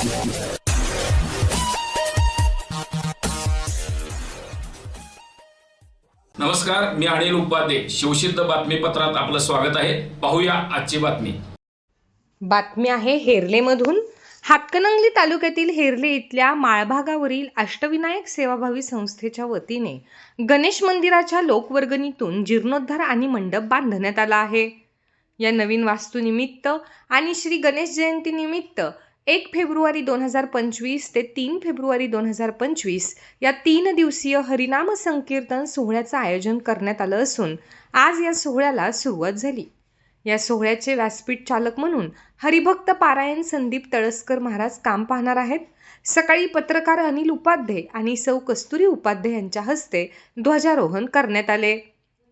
नमस्कार मी अनिल उपाध्ये. शिवसिद्ध बातमीपत्रात आपलं स्वागत आहे. पाहूया आजची बातमी. बातमी आहे हेरलेमधून. हातकणंगली तालुक्यातील हेरले इथल्या माळभागावरील अष्टविनायक सेवाभावी संस्थेच्या वतीने गणेश मंदिराच्या लोकवर्गणीतून जीर्णोद्धार आणि मंडप बांधण्यात आला आहे. या नवीन वास्तूनिमित्त आणि श्री गणेश जयंतीनिमित्त एक फेब्रुवारी दोन हजार पंचवीस ते तीन फेब्रुवारी दोन हजार पंचवीस या तीन दिवसीय हरिनाम संकीर्तन सोहळ्याचं आयोजन करण्यात आलं असून आज या सोहळ्याला सुरुवात झाली. या सोहळ्याचे व्यासपीठ चालक म्हणून हरिभक्त पारायण संदीप तळसकर महाराज काम पाहणार आहेत. सकाळी पत्रकार अनिल उपाध्ये आणि सौ कस्तुरी उपाध्ये यांच्या हस्ते ध्वजारोहण करण्यात आले.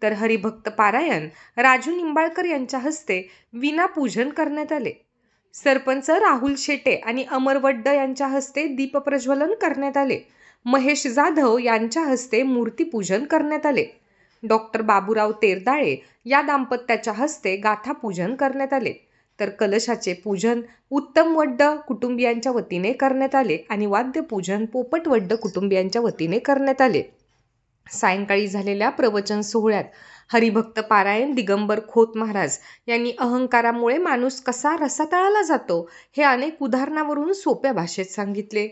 तर हरिभक्त पारायण राजू निंबाळकर यांच्या हस्ते विनापूजन करण्यात आले. सरपंच राहुल शेटे आणि अमर वड्ड यांच्या हस्ते दीपप्रज्वलन करण्यात आले. महेश जाधव यांच्या हस्ते मूर्तीपूजन करण्यात आले. डॉक्टर बाबूराव तेरदाळे या दाम्पत्याच्या हस्ते गाथापूजन करण्यात आले. तर कलशाचे पूजन उत्तम वड्ड कुटुंबियांच्या वतीने करण्यात आले. आणि वाद्यपूजन पोपट वड्ड कुटुंबियांच्या वतीने करण्यात आले. सायंकाळी झालेल्या प्रवचन सोहळ्यात हरिभक्त पारायण दिगंबर खोत महाराज यांनी अहंकारामुळे माणूस कसा रसातळाला जातो हे अनेक उदाहरणावरून सोप्या भाषेत सांगितले.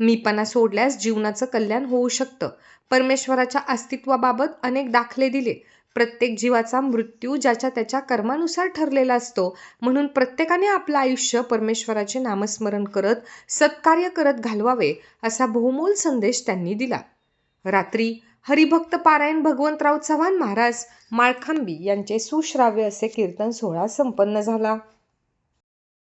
मीपणा सोडल्यास जीवनाचं कल्याण होऊ शकतं. परमेश्वराच्या अस्तित्वाबाबत अनेक दाखले दिले. प्रत्येक जीवाचा मृत्यू ज्याच्या त्याच्या कर्मानुसार ठरलेला असतो म्हणून प्रत्येकाने आपलं आयुष्य परमेश्वराचे नामस्मरण करत सत्कार्य करत घालवावे असा बहुमोल संदेश त्यांनी दिला. रात्री हरिभक्त पारायण भगवंतराव चव्हाण महाराज माळखांबी यांचे सुश्राव्य असे कीर्तन सोहळा संपन्न झाला.